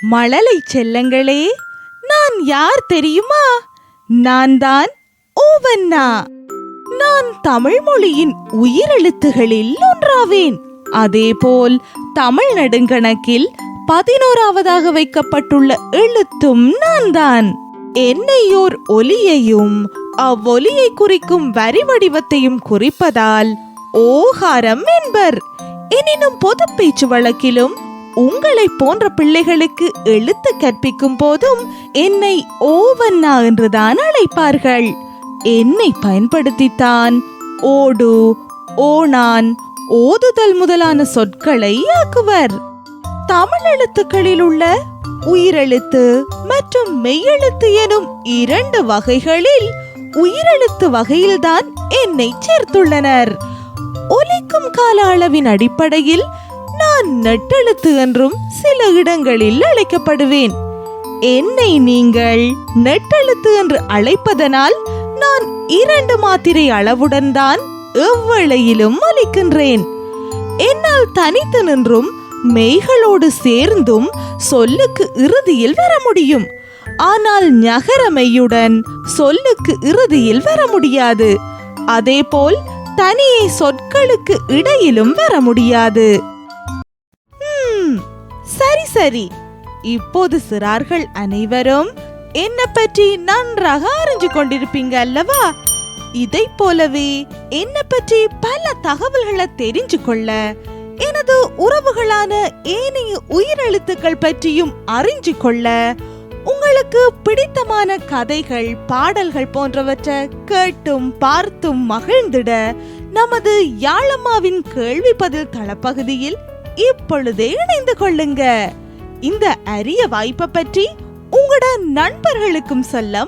மழலை செல்லங்களே நான் யார் தெரியுமா? நான் தான் ஓவன்னா நான் தமிழ் மொழியின் உயிரெழுத்துகளில் ஒன்றாவேன். அதேபோல் தமிழ் நெடுங்கணக்கில் பதினோராவதாக வைக்கப்பட்டுள்ள எழுத்தும் நான் தான் என்னையோர் ஒலியையும் அவ்வொலியை குறிக்கும் வரி வடிவத்தையும் குறிப்பதால் ஓகாரம் என்பர். எனினும் பொது பேச்சு வழக்கிலும் உங்களை போன்ற பிள்ளைகளுக்கு எழுத்து கற்பிக்கும் போதும் என்னை ஓவண்ணா என்றுதான் அழைப்பார்கள். என்னை பயன்படுத்தித்தான். ஓடு ஓணான் ஓதுதல் முதலான சொற்களை ஆக்குவர். தமிழ் எழுத்துக்களில் உள்ள உயிரெழுத்து மற்றும் மெய்யெழுத்து எனும் இரண்டு வகைகளில் உயிரெழுத்து வகையில்தான் என்னை சேர்த்துள்ளனர். ஒலிக்கும் கால அளவின் அடிப்படையில் நான் நெட்டெழுத்து என்றும் சில இடங்களில் அழைக்கப்படுவேன். என்னை நீங்கள் நெட்டெழுத்து என்று அழைப்பதனால் நான் இரண்டு மாத்திரை அளவுடன் தான் எவ்வளையிலும் அளிக்கின்றேன். என்னால் தனித்து நின்றும் மெய்களோடு சேர்ந்தும் சொல்லுக்கு இறுதியில் வர முடியும். ஆனால் நகரமையுடன் சொல்லுக்கு இறுதியில் வர முடியாது. அதேபோல் தனியை சொற்களுக்கு இடையிலும் வர முடியாது. சரி. இப்போது சிறார்கள் அனைவரும் என்ன பற்றி நன்றாக அறிஞ்சு கொண்டிருப்பீங்க அல்லவா? இதை போலவே என்ன பற்றி பல தகவல்களை தெரிஞ்சு கொள்ள எனது உறவுகளான ஏனைய உயிரெழுத்துக்கள் பற்றியும் அறிஞ்சு கொள்ள உங்களுக்கு பிடித்தமான கதைகள் பாடல்கள் போன்றவற்றை கேட்டும் பார்த்தும் மகிழ்ந்திட நமது யாழம்மாவின் கேள்வி பதில் தளப்பகுதியில் இப்பொழுதே இணைந்து கொள்ளுங்க. இந்த அரிய வாய்ப்பை பற்றி உங்களோட நண்பர்களுக்கும் சொல்ல